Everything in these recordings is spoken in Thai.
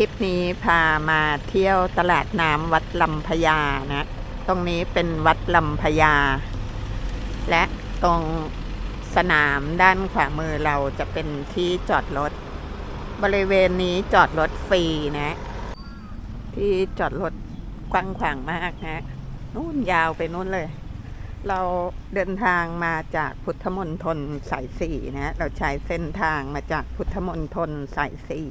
ลิปนี้พามาเที่ยวตลาดน้ำวัดลำพญานะ ตรงนี้เป็นวัดลำพญา และตรงสนามด้านขวามือเราจะเป็นที่จอดรถ บริเวณนี้จอดรถฟรีนะ ที่จอดรถกว้างขวางมากนะนู่นยาวไปนู่นเลย เราเดินทางมาจากพุทธมณฑลสายสี่นะ เราใช้เส้นทางมาจากพุทธมณฑลสายสี่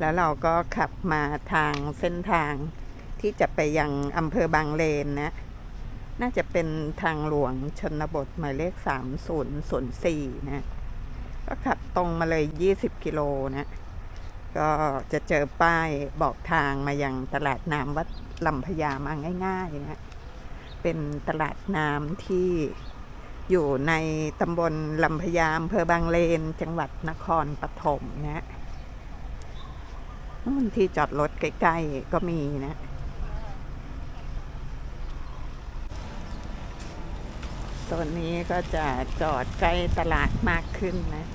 แล้วเราก็ขับมาทางเส้นทางที่จะไปยังอำเภอบางเลนนะ น่าจะเป็นทางหลวงชนบทหมายเลข 3004 นะ ก็ขับตรงมาเลย 20 กิโลนะ ก็จะเจอป้ายบอกทางมายังตลาดน้ำวัดลำพญามาง่ายๆนะ เป็นตลาดน้ำที่อยู่ในตำบลลำพญาอำเภอบางเลน จังหวัดนครปฐมนะ นู่นที่จอดรถใกล้ ๆ ก็มีนะตัวนี้ก็จะจอดใกล้ตลาดมากขึ้นนะ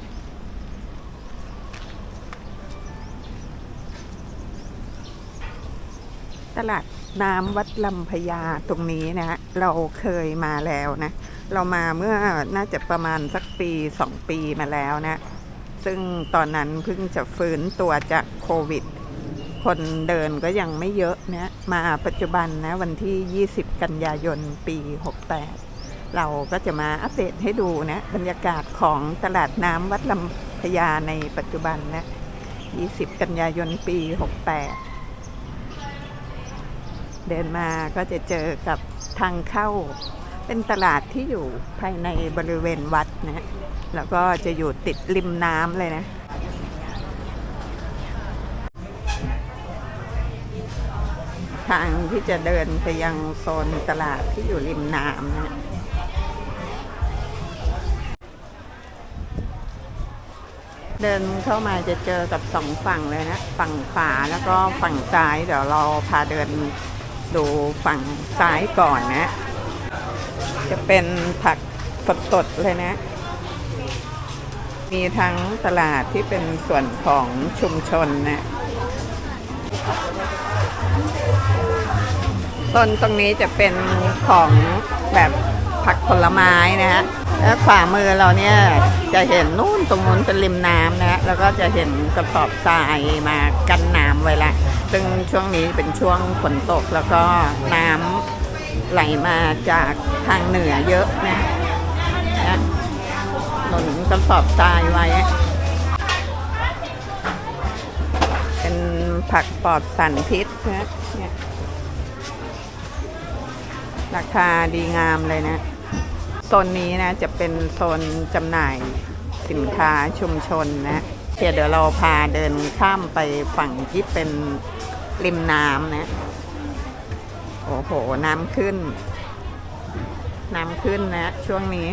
ตลาดน้ำวัดลำพญาตรงนี้นะ เราเคยมาแล้วนะ เรามาเมื่อน่าจะประมาณสักปีสองปีมาแล้วนะ ซึ่งตอนนั้นเพิ่งจะฟื้นตัวจากโควิด คนเดินก็ยังไม่เยอะนะมาปัจจุบันนะวันที่ 20 กันยายนปี 68 เราก็จะมาอัปเดตให้ดูนะบรรยากาศของตลาดน้ำวัดลำพญาในปัจจุบันนะ 20 กันยายนปี 68 เดินมาก็จะเจอกับทางเข้า เป็นตลาดที่อยู่ภายในบริเวณวัดนะ แล้วก็จะอยู่ติดริมน้ำเลยนะ ทางที่จะเดินไปยังโซนตลาดที่อยู่ริมน้ำนะเดินเข้ามาจะเจอกับสองฝั่งเลยนะ ฝั่งขวาแล้วก็ฝั่งซ้าย เดี๋ยวเราพาเดินดูฝั่งซ้ายก่อนนะ จะเป็นผักสดๆเลยนะ มีทั้งตลาดที่เป็นส่วนของชุมชนนะต้นตรงนี้จะเป็นของแบบผักผลไม้นะฮะแล้วขวามือเราเนี่ยจะเห็นนู่นตรงนู้นเป็นริมน้ำนะฮะแล้วก็จะเห็นกระสอบทรายมากันน้ำไว้ละ ซึ่งช่วงนี้เป็นช่วงฝนตกแล้วก็น้ำ ไหลมาจากทางเหนือเยอะนะนะหนุนกระสอบทรายไว้ เป็นผักปลอดสารพิษนะเนี่ยราคาดีงามเลยนะ โซนนี้นะจะเป็นโซนจำหน่ายสินค้าชุมชนนะเดี๋ยวเราพาเดินข้ามไปฝั่งที่เป็นริมน้ำนะ โอ้โห น้ำขึ้น น้ำขึ้นนะ ช่วงนี้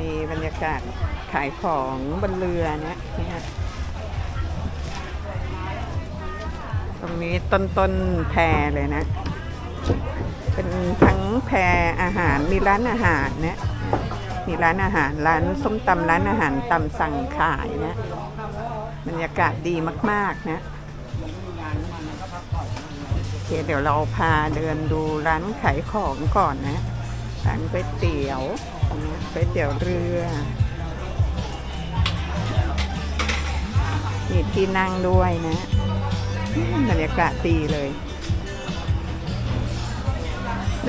มีบรรยากาศขายของบนเรือนะเนี่ยตรงนี้ต้นต้นแพเลยนะ เป็นทั้งแพอาหารมีร้านอาหารนะมีร้านอาหารร้านส้มตำร้านอาหารตำสั่งขายนะบรรยากาศดีมาก ๆ นะโอเคเดี๋ยวเราพาเดินดูร้านขายของก่อนนะร้านก๋วยเตี๋ยวก๋วยเตี๋ยวเรือมีที่นั่งด้วยนะ บรรยากาศดีเลย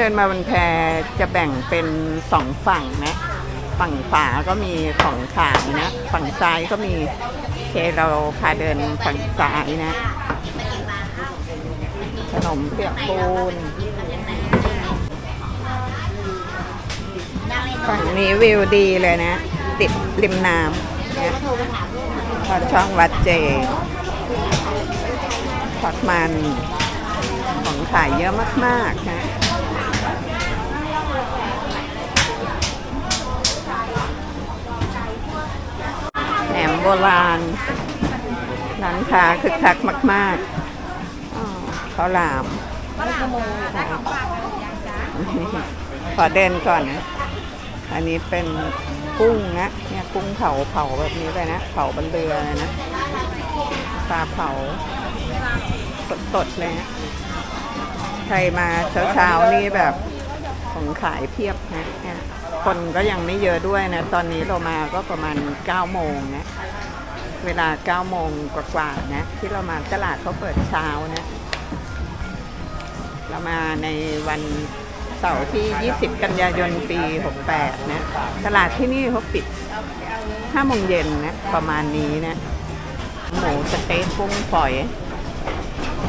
เดินมาบนแพจะแบ่งเป็นสองฝั่งนะ ฝั่งขวาก็มีของขายนะ ฝั่งซ้ายก็มีเคเราพาเดินฝั่งซ้ายนะ ขนมเปียกปูนฝั่งนี้วิวดีเลยนะ ติดริมน้ำทอดช่องวัดเจทอดมันของขายเยอะมาก ๆ นะแหนมโบราณร้านค้าคึกคักมากๆอ๋อข้าวหลาม ขอเดินก่อนนะ อันนี้เป็นกุ้งนะ เนี่ยกุ้งเผาเผาแบบนี้เลยนะ เผาบนเรือเลยนะ ปลาเผา สดๆเลยนะ ใครมาเช้าๆนี่แบบของขายเพียบนะเนี่ย คนก็ยังไม่เยอะด้วยนะ ตอนนี้เรามาก็ประมาณ 9 โมงนะ เวลา 9 โมงกว่าๆนะ ที่เรามาตลาดเขาเปิดเช้านะ เรามาในวันเสาร์ที่ 20 กันยายน ปี 68 นะ ตลาดที่นี่เขาปิด 5 โมงเย็นนะ ประมาณนี้นะ หมูสเต๊กกุ้งฝอย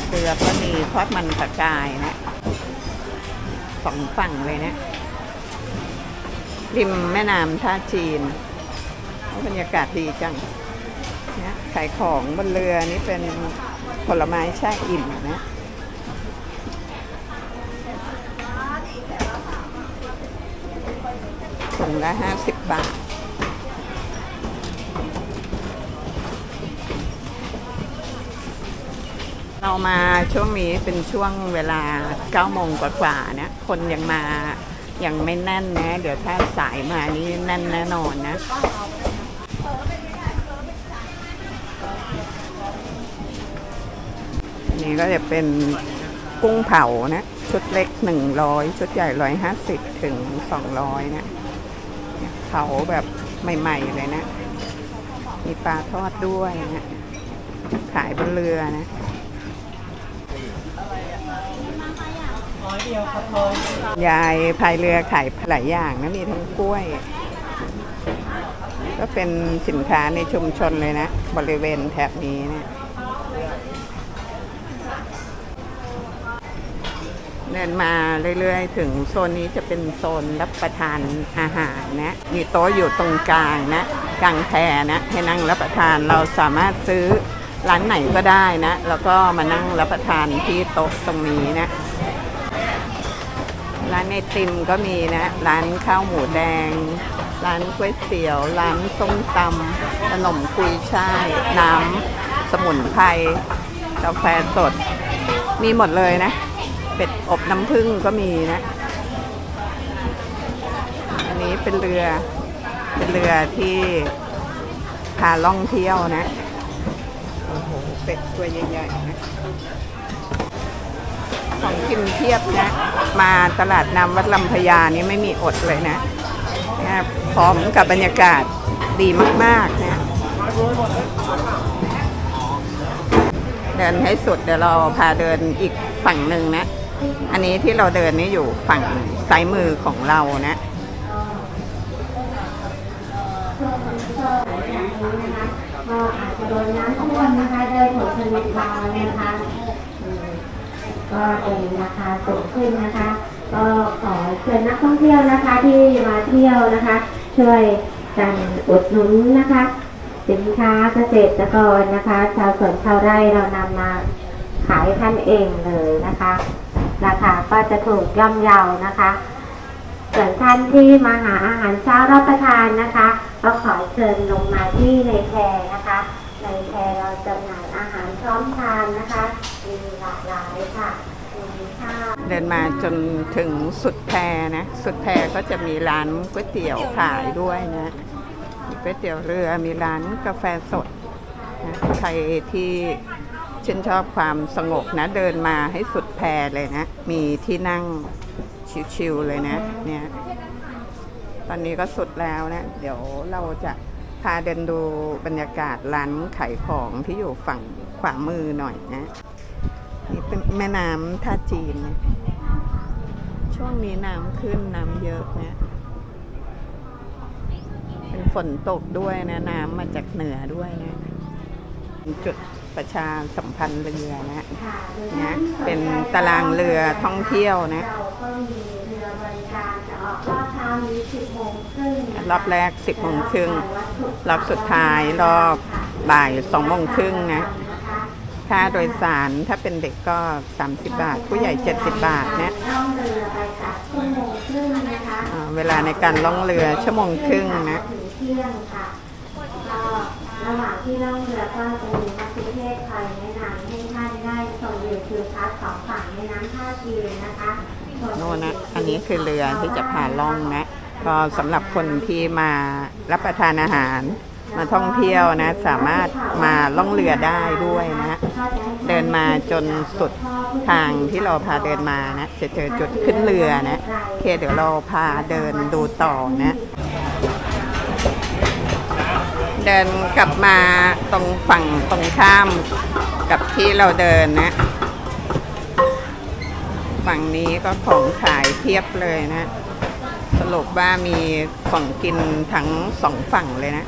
เกลือก็มีทอดมันปลากายนะสองฝั่งเลยนะ ริมแม่น้ำท่าจีน บรรยากาศดีจังนะขายของบนเรือนี่เป็นผลไม้แช่อิ่มนะถุงละห้าสิบบาทเรามาช่วงนี้เป็นช่วงเวลา9โมงกว่าๆนะคนยังมา ยังไม่แน่นนะ เดี๋ยวถ้าสายมานี่แน่นแน่นอนนะอันนี้ก็จะเป็นกุ้งเผานะ ชุดเล็ก100ชุดใหญ่150ถึง200นะเนี่ยเผาแบบใหม่ ๆ เลยนะ มีปลาทอดด้วยนะ ขายบนเรือนะ ยายพายเรือขายหลายอย่างนะมีทั้งกล้วย ก็เป็นสินค้าในชุมชนเลยนะ บริเวณแถบนี้เนะี่ยเดินมาเรื่อยๆ ถึงโซนนี้จะเป็นโซนรับประทานอาหารนะ มีโต๊ะอยู่ตรงกลางนะ กลางแพนะ ให้นั่งรับประทานเราสามารถซื้อร้านไหนก็ได้นะ แล้วก็มานั่งรับประทานที่โต๊ะตรงนี้นะ ร้านไอติมก็มีนะ ร้านข้าวหมูแดง ร้านก๋วยเตี๋ยว ร้านส้มตำขนมกุยช่าย น้ำสมุนไพรกาแฟสด มีหมดเลยนะ เป็ดอบน้ำผึ้งก็มีนะ อันนี้เป็นเรือ เป็นเรือที่พาล่องเที่ยวนะ โอ้โห เป็ดตัวใหญ่ๆนะ ของกินเทียบนะ มาตลาดน้ำวัดลำพญานี่ไม่มีอดเลยนะนะพร้อมกับบรรยากาศดีมากๆนะเดินให้สุดเดี๋ยวเราพาเดินอีกฝั่งหนึ่งนะ อันนี้ที่เราเดินนี่อยู่ฝั่งซ้ายมือของเรานะก็อาจจะโดนน้ำท่วมนะคะได้ผลผลิตน้อยนะคะ ก็เป็นราคาสูงขึ้นนะคะ ก็ขอเชิญนักท่องเที่ยวนะคะที่มาเที่ยวนะคะ ช่วยกันอุดหนุนนะคะ สินค้าเกษตรกรนะคะ ชาวสวนชาวไร่เรานำมาขายท่านเองเลยนะคะ ราคาก็จะถูกย่อมเยานะคะส่วนท่านที่มาหาอาหารเช้ารับประทานนะคะ ก็ขอเชิญลงมาที่ในแพรนะคะ ในแพรเราจำหน่ายอาหารพร้อมทานนะคะ เดินมาจนถึงสุดแพนะ สุดแพก็จะมีร้านก๋วยเตี๋ยวขายด้วยนะมีก๋วยเตี๋ยวเรือมีร้านกาแฟสดนะใครที่ชื่นชอบความสงบนะ เดินมาให้สุดแพเลยนะ มีที่นั่งชิวๆเลยนะ เนี่ยตอนนี้ก็สุดแล้วนะ เดี๋ยวเราจะพาเดินดูบรรยากาศร้านขายของที่อยู่ฝั่งขวามือหน่อยนะ นี่เป็นแม่น้ำท่าจีน ช่วงนี้น้ำขึ้นน้ำเยอะนะเป็นฝนตกด้วยนะน้ำมาจากเหนือด้วยนะจุดประชาสัมพันธ์เรือนะค่ะโดยนะท่านเป็นตารางเรือท่องเที่ยวนะเราก็มีเรือบริการกรอบเช้านี้10โมงครึ่งรอบแรก10โมงครึ่งรอบสุดท้ายรอบบ่าย2โมงครึ่งนะ ค่าโดยสารถ้าเป็นเด็กก็ 30 บาท ผู้ใหญ่ 70 บาทนะล่องเรือไปค่ะชั่วโมงครึ่งนะคะอ่าเวลาในการล่องเรือชั่วโมงครึ่งนะถึงเที่ยงค่ะก็ระหว่างที่ล่องเรือก็จะมีนักพิเทศคอยแนะนำให้ท่านได้ชมวิวทิวทัศน์สองฝั่งแม่น้ำท่าจีนนะคะชมโน่นนะอันนี้คือเรือที่จะพาล่องนะก็สำหรับคนที่มารับประทานอาหาร มาท่องเที่ยวนะ สามารถมาล่องเรือได้ด้วยนะ เดินมาจนสุดทางที่เราพาเดินมานะ จะเจอจุดขึ้นเรือนะโอเคเดี๋ยวเราพาเดินดูต่อนะ เดินกลับมาตรงฝั่งตรงข้ามกับที่เราเดินนะฝั่งนี้ก็ของขายเทียบเลยนะ สรุปว่ามีของกินทั้งสองฝั่งเลยนะ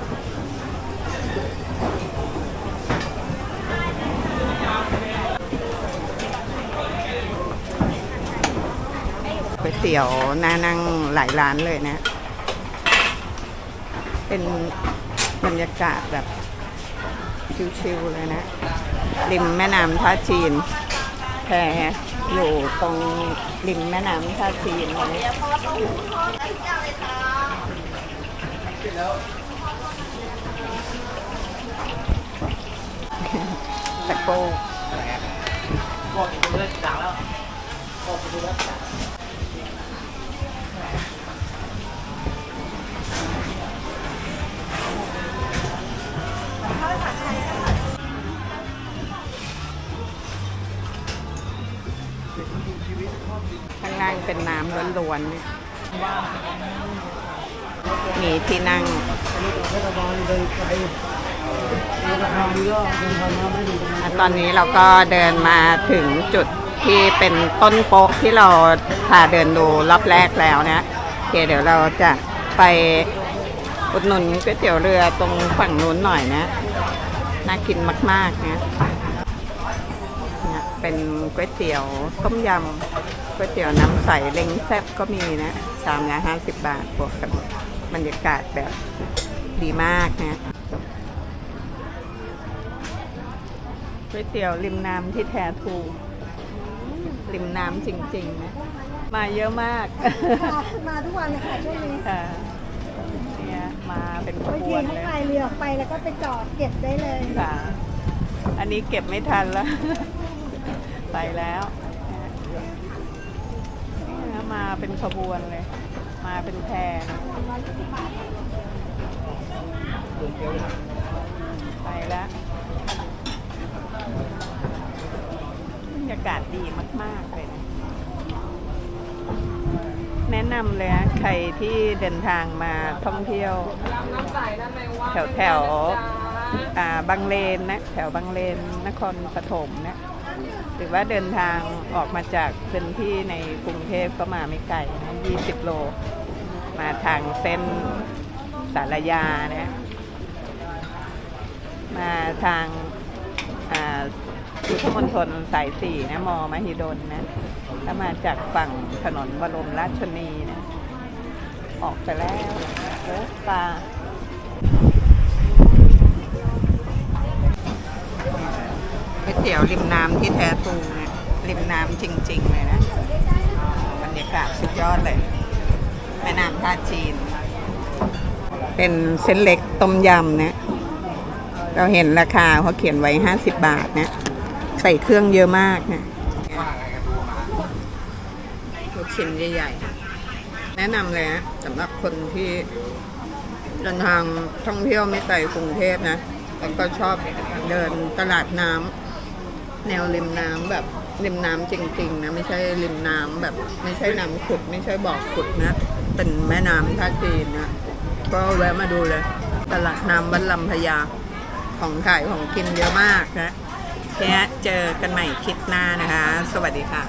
ก๋วย เตี๋ยวน่านั่งหลายร้านเลยนะ เป็นบรรยากาศแบบชิวๆเลยนะ ริมแม่น้ำท่าจีนแพอยู่ตรงริมแม่น้ำท่าจีนเลยนะตะโก ข้างล่างเป็นน้ำล้วนๆเนี่ยมีที่นั่งตอนนี้เราก็เดินมาถึงจุดที่เป็นต้นโป๊ะที่เราพาเดินดูรอบแรกแล้วนะโอเคเดี๋ยวเราจะไปอุดหนุนก๋วยเตี๋ยวเรือตรงฝั่งนู้นหน่อยนะ น่ากินมาก ๆ นะเนี่ยเป็นก๋วยเตี๋ยวต้มยำ ก๋วยเตี๋ยวน้ำใสเล้งแซ่บก็มีนะชามละห้าสิบบาทบวกกับบรรยากาศแบบดีมากนะก๋วยเตี๋ยวริมน้ำที่แท้ทรูริมน้ำจริงๆนะมาเยอะมากค่ะมาทุกวันเลยค่ะช่วงนี้ค่ะเนี่ยมาเป็นขบางบทีวนข้างเลยในเรือออกไปแล้วก็ไปจอดเก็บได้เลยค่ะ อันนี้เก็บไม่ทันแล้ว ไปแล้ว เนี่ยมาเป็นขบวนเลย มาเป็นแพรไปแล้วบรรยากาศดีมาก ๆ เลยนะแนะนำเลยนะใครที่เดินทางมาท่องเที่ยว แถวแถวบางเลนนะ แถวบางเลนนครปฐมนะ หรือว่าเดินทางออกมาจากพื้นที่ในกรุงเทพก็มาไม่ไกลนะ20 โล มาทางเส้นสารยานะมาทางอ่าพุทธมณฑลสายสี่นะมอมหิดลนะถ้ามาจากฝั่งถนนบรมราชชนีนะ ออกไปแล้วโอ้ปลา เตี๋ยวริมน้ำที่แท้ทรูเนี่ยริมน้ำจริง ๆ เลยนะบรรยากาศสุดยอดเลย แม่น้ำท่าจีน เป็นเส้นเล็กต้มยำนะเราเห็นราคาเขาเขียนไว้ 50 บาทนะ ใส่เครื่องเยอะมากนะลูกชิ้นใหญ่ๆ แนะนำเลยนะสำหรับคนที่เดินทางท่องเที่ยวไม่ไกลกรุงเทพนะแล้วก็ชอบเดินตลาดน้ำ แนวริมน้ำแบบริมน้ำจริง ๆ นะ ไม่ใช่ริมน้ำแบบ ไม่ใช่น้ำขุด ไม่ใช่บ่อขุดนะ เป็นแม่น้ำท่าจีนนะก็แวะมาดูเลยตลาดน้ำวัดลำพญาของขายของกินเยอะมากนะแค่เจอกันใหม่คลิปหน้านะคะ สวัสดีค่ะ